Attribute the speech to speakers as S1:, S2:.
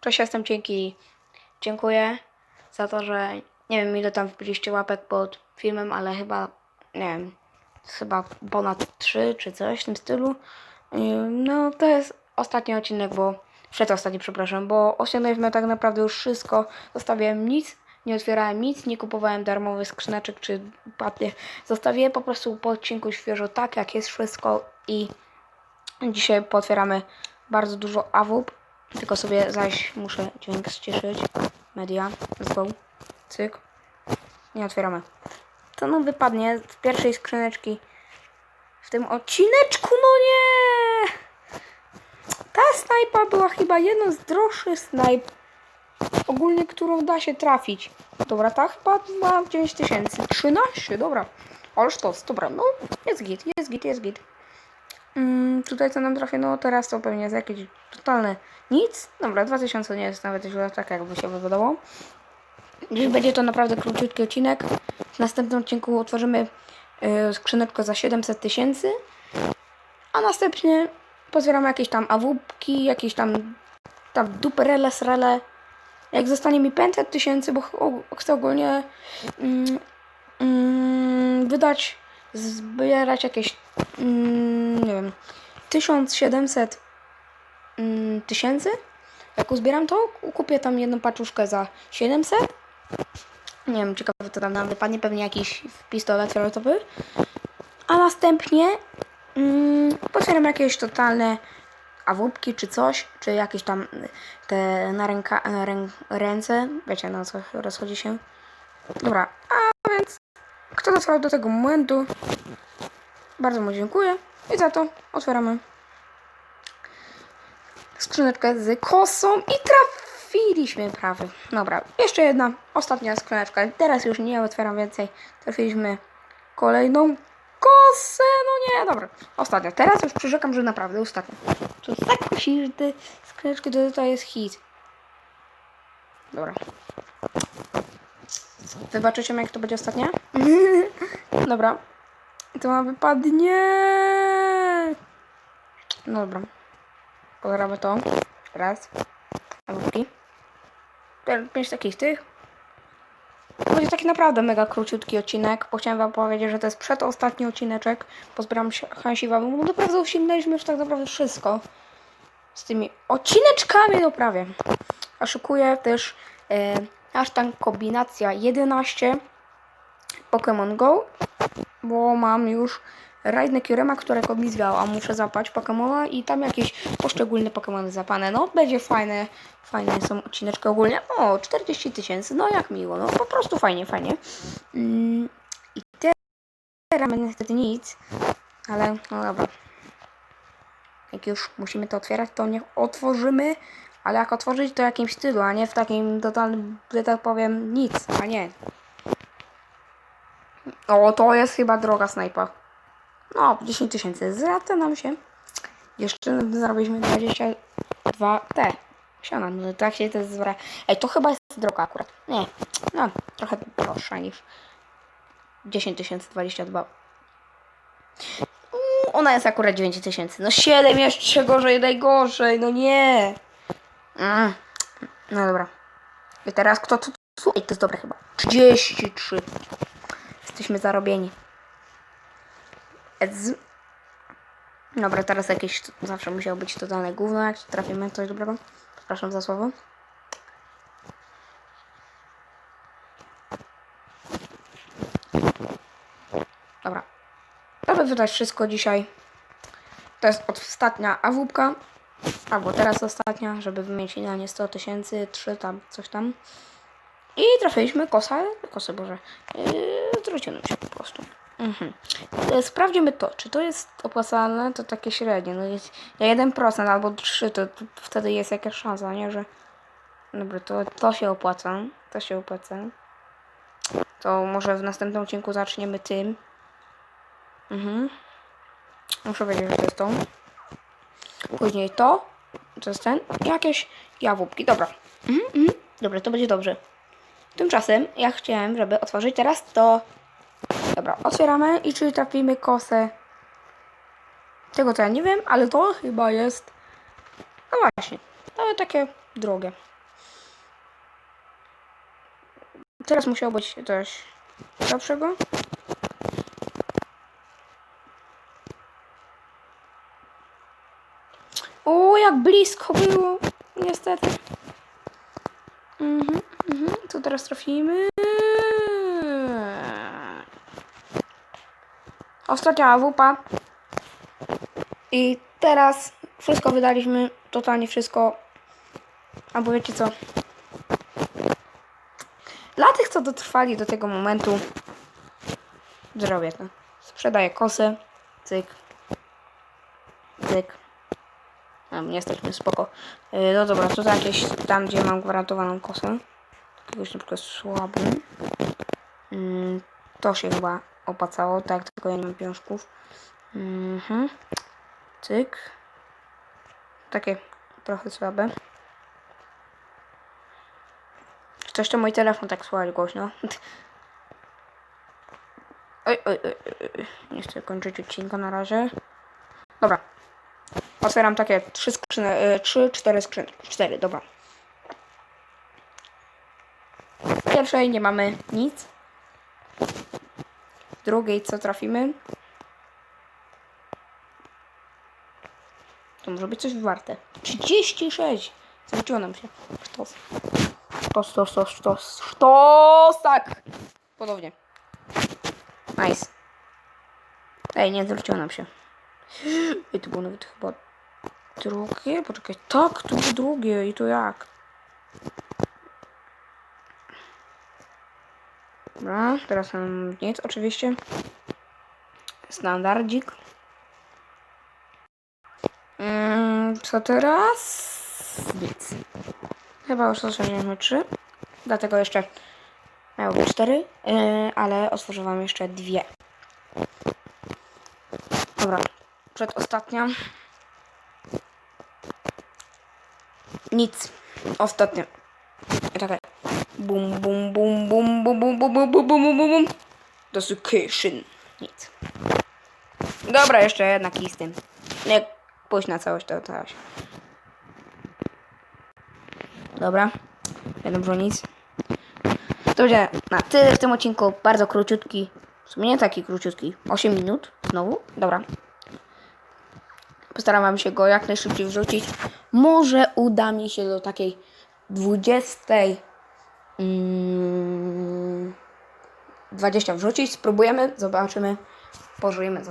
S1: Cześć, jestem Dzięki. Dziękuję za to, że nie wiem ile tam wbiliście łapek pod filmem, ale chyba, nie wiem, chyba ponad 3 czy coś w tym stylu. No, to jest ostatni odcinek, bo przedostatni, przepraszam, bo osiągnęliśmy tak naprawdę już wszystko. Zostawiłem nic, nie otwierałem nic, nie kupowałem darmowych skrzyneczek czy papier. Zostawiłem po prostu po odcinku świeżo tak, jak jest wszystko i Dzisiaj potwieramy bardzo dużo AWP, tylko sobie zaś muszę dźwięk ściszyć. Media, go. Cyk. Nie otwieramy. To nam wypadnie z pierwszej skrzyneczki w tym odcineczku, no nie! Ta snajpa była chyba jedną z droższych snajp ogólnie, którą da się trafić. Dobra, ta chyba ma 9000. 13, dobra. To, dobra, no jest git, jest git, jest git. Mm, tutaj co nam trafi, no teraz to pewnie jest jakieś totalne nic. Dobra, 2000 nie jest nawet źle, tak jakby się wydawało. Dziś będzie to naprawdę króciutki odcinek. W następnym odcinku otworzymy yy, skrzyneczkę za 700 tysięcy. A następnie pozbieramy jakieś tam awupki, jakieś tam, tam duperele, srele. Jak zostanie mi 500 tysięcy, bo chcę ogólnie mm, mm, wydać, zbierać jakieś, mm, nie wiem, 1700 mm, tysięcy. Jak uzbieram to, kupię tam jedną paczuszkę za 700. Nie wiem, ciekawe to tam nam wypadnie, pewnie jakiś pistolet fioletowy. A następnie mm, potwieram jakieś totalne awupki czy coś, czy jakieś tam te na, ręka, na rę, ręce. Wiecie, na co rozchodzi się. Dobra, a więc kto dotrwał do tego momentu, bardzo mu dziękuję i za to otwieramy skrzyneczkę z kosą i trafiliśmy prawie. Dobra, jeszcze jedna, ostatnia skrzyneczka. Teraz już nie otwieram więcej. Trafiliśmy kolejną kosę. No nie, dobra. Ostatnia. Teraz już przyrzekam, że naprawdę ostatnia. To tak kusi, że te skrzyneczki to, to jest hit. Dobra. Wybaczycie mi, jak to będzie ostatnia? dobra. To ma wypadnie. No dobra. Pozdrawiamy to. Raz. Awupki. Pięć takich tych. To będzie taki naprawdę mega króciutki odcinek, bo chciałem wam powiedzieć, że to jest przedostatni odcineczek. Pozbieram się Hansiwami, bo naprawdę osiągnęliśmy już tak naprawdę wszystko. Z tymi odcineczkami no prawie. A szykuję też e, tam kombinacja 11 Pokémon Go, bo mam już Raidne Kurema, którego mi zwiał, a muszę zapać Pokemona i tam jakieś poszczególne Pokemony zapane. No, będzie fajne, fajne są odcineczki ogólnie. O, 40 tysięcy, no jak miło, no po prostu fajnie, fajnie. Mm, I teraz niestety nic, ale no dobra. Jak już musimy to otwierać, to niech otworzymy, ale jak otworzyć to w jakimś stylu, a nie w takim totalnym, że tak powiem, nic, a nie. O, to jest chyba droga snajpa. No, 10 tysięcy. Zwraca nam się. Jeszcze zrobiliśmy 22 T. Siana, no tak się to zwra. Ej, to chyba jest droga akurat. Nie, no, trochę droższa niż 10 tysięcy 22. Mm, Ona jest akurat 9 tysięcy. No 7 jeszcze gorzej, najgorzej, no nie. Mm. No dobra. I teraz kto tu? Ej, to jest dobre chyba. 33. Jesteśmy zarobieni. Z... Dobra, teraz jakieś zawsze musiało być totalne gówno, jak trafimy coś dobrego. Przepraszam za słowo. Dobra. Żeby wydać wszystko dzisiaj. To jest ostatnia awupka. Albo teraz ostatnia, żeby mieć idealnie 100 tysięcy, 3 tam, coś tam. I trafiliśmy kosa, kosę Boże, yy, się po prostu. Mhm. E, Sprawdzimy to, czy to jest opłacalne, to takie średnie, no jest ja 1% albo 3, to, to wtedy jest jakaś szansa, nie, że dobra, to, to się opłaca, to się opłaca. To może w następnym odcinku zaczniemy tym. Mhm. Muszę wiedzieć, że to jest to. Później to, to jest ten, jakieś jabłki, dobra. Mhm, mhm. Dobra, to będzie dobrze. Tymczasem ja chciałem, żeby otworzyć teraz to. Dobra, otwieramy i czy trafimy kosę. Tego to ja nie wiem, ale to chyba jest. No właśnie. To takie drogie. Teraz musiało być coś lepszego. O, jak blisko było. Niestety. Mhm, mhm. Co teraz trafimy? Ostatnia wupa. I teraz wszystko wydaliśmy. Totalnie wszystko. Albo wiecie co? Dla tych, co dotrwali do tego momentu, zrobię to. Sprzedaję kosę. Cyk. Cyk. A, nie jesteśmy spoko. Yy, no dobra, to jakieś tam, gdzie mam gwarantowaną kosę. Jakiegoś na przykład słaby. Yy, to się chyba opacało, tak, tylko ja nie mam pieniążków. Mhm. Cyk. Takie trochę słabe. Coś to mój telefon tak słychać głośno. Oj, oj, oj, oj. Nie chcę kończyć odcinka na razie. Dobra. Otwieram takie trzy skrzyny, y, trzy, cztery skrzyny. Cztery, dobra. W pierwszej nie mamy nic. W drugiej co trafimy? To może być coś warte. 36! Zwróciło nam się. Sztos. Sztos, sztos, sztos, sztos. Sztos! Tak! Podobnie. Nice. Ej, nie zwróciło nam się. Ej, to było nawet chyba drugie? Poczekaj, tak, było drugie i to jak? Dobra, teraz mam nic oczywiście. Standardzik. Mm, co teraz? Nic. Chyba już otworzyliśmy trzy. Dlatego jeszcze miało cztery, yy, ale otworzyłam jeszcze dwie. Dobra, przedostatnia. Nic. Ostatnia. Czekaj. Bum, bum, bum, bum, bum, bum, bum, bum, bum, bum, bum, bum. Desiccation. Nic. Dobra, jeszcze jedna kij z tym. Nie, pójść na całość, to całość. Dobra. Ja dobrze nic. To będzie na tyle w tym odcinku. Bardzo króciutki. W sumie nie taki króciutki. 8 minut. Znowu. Dobra. Postaram się go jak najszybciej wrzucić. Może uda mi się do takiej 20. Mm, 20 wrzucić. Spróbujemy. Zobaczymy. Pożyjemy.